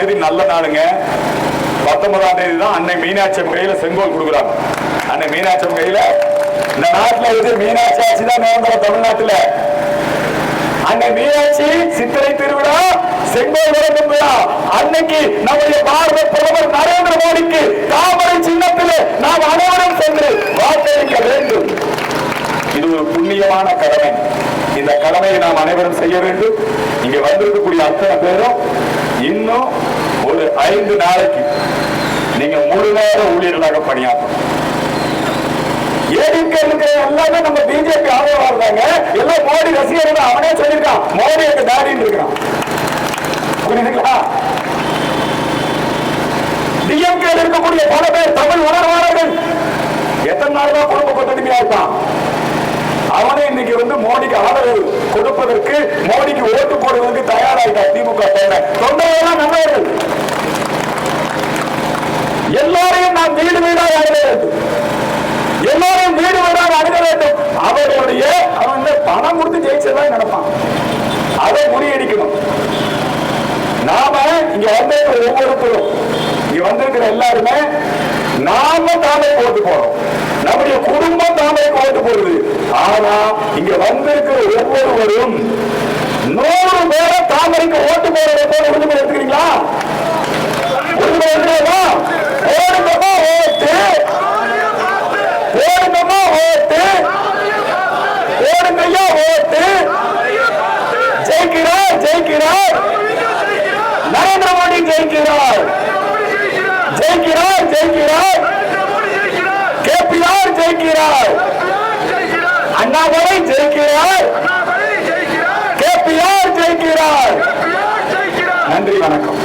தேதி நல்ல நாளுங்க. பத்தொன்பதாம் தேதி தான் அன்னை மீனாட்சி அம்மன் கையில செங்கோல் கொடுக்குறாங்க. அன்னை மீனாட்சி அம்மன் கையில இந்த நாட்டுல இருந்து மீனாட்சி ஆட்சி தான் நிரந்தரம் தமிழ்நாட்டுல. அன்னை மீனாட்சி சித்திரை திருவிழா செங்கோல் விளக்கும் விழா அன்னைக்கு நம்முடைய பாரத பிரதமர் நரேந்திர மோடிக்கு தாமரை சின்னத்தில் நாம் அனைவரும் சென்று வாக்களிக்க வேண்டும். இது ஒரு புண்ணியமான கடமை. இந்த கடமையை நாம் அனைவரும் செய்ய வேண்டும். இங்க வந்திருக்கக்கூடிய அத்தனை பேரும் இன்னும் ஒரு ஐந்து நாளைக்கு நீங்க முழு நேர ஊழியர்களாக பணியாற்றணும். ஏடிஎம்கே இருக்கிற எல்லாமே நம்ம பிஜேபி ஆதரவா இருந்தாங்க எல்லாம் மோடி ரசிகர்கள் அவனே சொல்லியிருக்கான். மோடி எங்க டாடின்னு இருக்கிறான். புரியுதுங்களா? டிஎம்கே இருக்கக்கூடிய பல பேர் தமிழ் உணர்வாளர்கள். எத்தனை நாள் தான் குடும்ப கொத்தடிமையா இருப்பான்? இன்னைக்கு வந்து மோடிக்கு ஆதரவு கொடுப்பதற்கு மோடிக்கு ஓட்டு போடுவதற்கு தயாராயிட்டார் திமுக தொண்டை தொண்டையெல்லாம் நல்லவர்கள் எல்லாரையும் நாம் வீடு வீடாக அணுக வேண்டும். எல்லாரையும் வீடு வீடாக அணுக வேண்டும். அவர்களுடைய அவன் பணம் கொடுத்து ஜெயிச்சதா நடப்பான் அதை முறியடிக்கணும். நாம இங்க வந்திருக்கிற ஒவ்வொருத்தரும் இங்க வந்திருக்கிற எல்லாருமே நாம தாமே போட்டு போறோம் நம்முடைய குடும்பம் தாமே ஓட்டு போடுது ஆனா இங்க வந்திருக்கிற ஒவ்வொருவரும் நூறு பேரை தாமரைக்கு ஓட்டு போறதை போல உரிமை எடுத்துக்கிறீங்களா? உரிமை எடுக்கிறீங்களா ஓடுங்கம்மா ஓட்டு. ஓடுங்கம்மா ஓட்டு. ஓடுங்கய்யா ஓட்டு. ஜெயிக்கிறார் ஜெயிக்கிறார். நரேந்திர மோடி ஜெயிக்கிறார். ஜெயிக்கிறார் ஜெயிக்கிறார். கேபிஆர் ஜெயிக்கிறார். அண்ணாமலை ஜெயிக்கிறார். கேபிஆர் ஜெயிக்கிறார். நன்றி வணக்கம்.